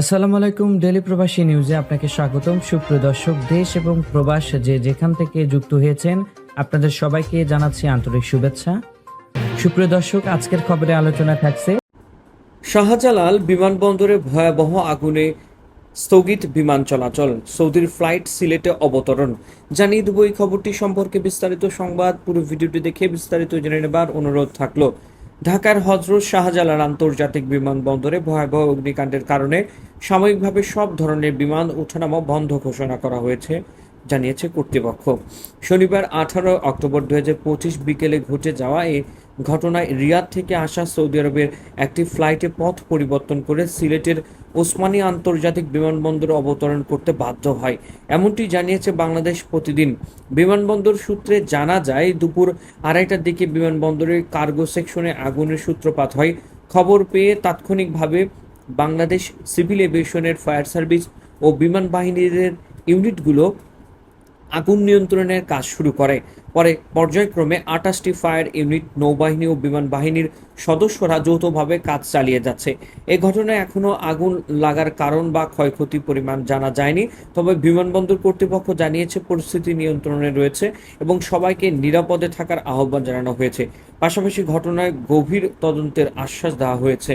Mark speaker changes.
Speaker 1: আসসালামু আলাইকুম ডেলি প্রবাসী নিউজে আপনাকে স্বাগতম। সুপ্রিয় দর্শক, দেশ এবং প্রবাস যে যেখান থেকে যুক্ত হয়েছেন, আপনাদের সবাইকে জানাচ্ছি আন্তরিক শুভেচ্ছা। সুপ্রিয় দর্শক, আজকের খবরে আলোচনা থাকছে।
Speaker 2: শাহজালাল বিমানবন্দরে ভয়াবহ আগুনে স্থগিত বিমান চলাচল, সৌদির ফ্লাইট সিলেটে অবতরণ। জানিয়ে দেবো এই খবরটি সম্পর্কে বিস্তারিত সংবাদ। পুরো ভিডিওটি দেখে বিস্তারিত জেনে নেবার অনুরোধ থাকল। ঢাকার হজরত শাহজালাল আন্তর্জাতিক বিমানবন্দরে ভয়াবহ অগ্নিকাণ্ডের কারণে সাময়িকভাবে সব ধরনের বিমান ওঠানামা বন্ধ ঘোষণা করা হয়েছে। জানিয়েছে কর্তৃপক্ষ। শনিবার আঠারো অক্টোবর দুই হাজার পঁচিশ বিকেলে ঘটে যাওয়া এই ঘটনায় রিয়াদ থেকে আসা সৌদি আরবের একটি ফ্লাইটে পথ পরিবর্তন করে সিলেটের ওসমানী আন্তর্জাতিক বিমানবন্দরে অবতরণ করতে বাধ্য হয়। এমনটি জানিয়েছে বাংলাদেশ প্রতিদিন। বিমানবন্দর সূত্রে জানা যায়, দুপুর আড়াইটার দিকে বিমানবন্দরের কার্গো সেকশনে আগুনের সূত্রপাত হয়। খবর পেয়ে তাৎক্ষণিকভাবে বাংলাদেশ সিভিল এভিয়েশনের ফায়ার সার্ভিস ও বিমান বাহিনীর ইউনিটগুলো আগুন নিয়ন্ত্রণের কাজ শুরু করে। পরে পর্যায়ক্রমে আটাশটি ফায়ার ইউনিট, নৌবাহিনী ও বিমান বাহিনীর সদস্যরা যৌথভাবে কাজ চালিয়ে যাচ্ছে। এ ঘটনায় এখনও আগুন লাগার কারণ বা ক্ষয়ক্ষতি পরিমাণ জানা যায়নি, তবে বিমানবন্দর কর্তৃপক্ষ জানিয়েছে পরিস্থিতি নিয়ন্ত্রণে রয়েছে এবং সবাইকে নিরাপদে থাকার আহ্বান জানানো হয়েছে। পাশাপাশি ঘটনায় গভীর তদন্তের আশ্বাস দেওয়া হয়েছে।